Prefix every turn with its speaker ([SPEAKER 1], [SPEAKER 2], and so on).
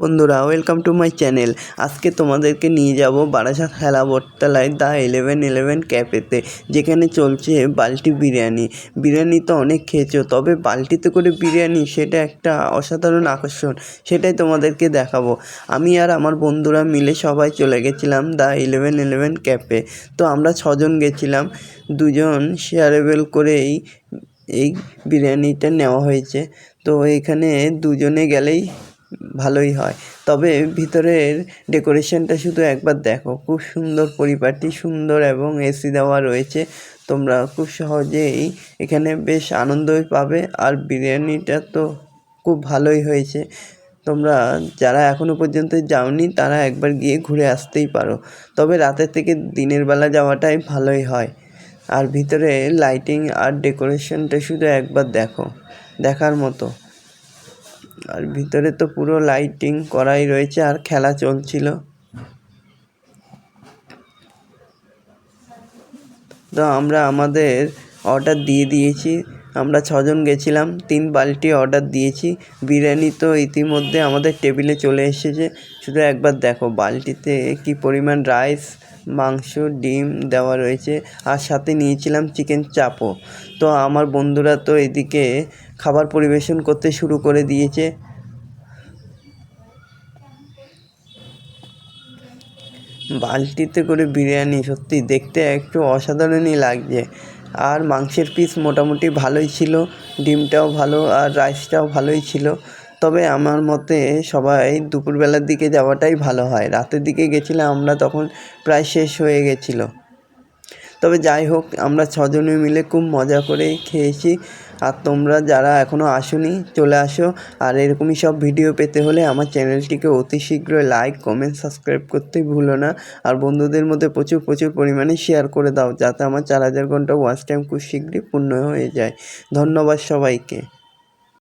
[SPEAKER 1] বন্ধুরা welcome to my channel আজকে তোমাদেরকে নিয়ে যাব বারাসাত হেলাবরতলায় দ্য ইলেভেন ইলেভেন ক্যাফেতে যেখানে চলছে বালটি বিরিয়ানি। বিরিয়ানি তো অনেক খেয়েছো, তবে বালটিতে করে বিরিয়ানি সেটা একটা অসাধারণ আকর্ষণ, সেটাই তোমাদেরকে দেখাবো। আমি আর আমার বন্ধুরা মিলে সবাই চলে গেছিলাম দ্য ইলেভেন ইলেভেন ক্যাফে তো আমরা ছজন গেছিলাম, দুজন শেয়ারেবেল করেই এই বিরিয়ানিটা নেওয়া হয়েছে। তো এখানে দুজনে গেলেই ভালোই হয়। তবে ভিতরের ডেকোরেশনটা শুধু একবার দেখো, খুব সুন্দর পরিপাটি, সুন্দর এবং এসি দেওয়া রয়েছে। তোমরা খুব সহজেই এখানে বেশ আনন্দই পাবে। আর বিরিয়ানিটা তো খুব ভালোই হয়েছে। তোমরা যারা এখনও পর্যন্ত যাওনি, তারা একবার গিয়ে ঘুরে আসতেই পারো। তবে রাতের থেকে দিনের বেলা যাওয়াটাই ভালোই হয়। আর ভিতরে লাইটিং আর ডেকোরেশনটা শুধু একবার দেখো, দেখার মতো। আর ভিতরে তো পুরো লাইটিং করাই রয়েছে আর খেলা চলছিল। তো আমরা আমাদের অর্ডার দিয়ে দিয়েছি। আমরা ছজন গেছিলাম, তিন বালতি অর্ডার দিয়েছি। বিরিয়ানি তো ইতিমধ্যে আমাদের টেবিলে চলে এসেছে। শুধু একবার দেখো, বালতিতে কি পরিমাণ রাইস মাংস, ডিম দেওয়া রয়েছে। আর সাথে নিয়েছিলাম চিকেন চাপও। তো আমার বন্ধুরা তো এদিকে খাবার পরিবেশন করতে শুরু করে দিয়েছে। বালতিতে করে বিরিয়ানি, সত্যি দেখতে একটু অসাধারণই লাগছে। আর মাংসের পিস মোটামুটি ভালোই ছিল, ডিমটাও ভালো আর রাইসটাও ভালোই ছিল। তবে আমার মতে সবাই দুপুরবেলার দিকে যাওয়াটাই ভালো হয়। রাতের দিকে গেছিলাম আমরা, তখন প্রায় শেষ হয়ে গেছিল। তবে যাই হোক, আমরা ছজনে মিলে খুব মজা করেই খেয়েছি। আর তোমরা যারা এখনও আসোনি, চলে আসো। আর এরকমই সব ভিডিও পেতে হলে আমার চ্যানেলটিকে অতি শীঘ্রই লাইক কমেন্ট সাবস্ক্রাইব করতে ভুলো না। আর বন্ধুদের মধ্যে প্রচুর প্রচুর পরিমাণে শেয়ার করে দাও, যাতে আমার চার হাজার ঘণ্টা ওয়াচ টাইম খুব শীঘ্রই পূর্ণ হয়ে যায়। ধন্যবাদ সবাইকে।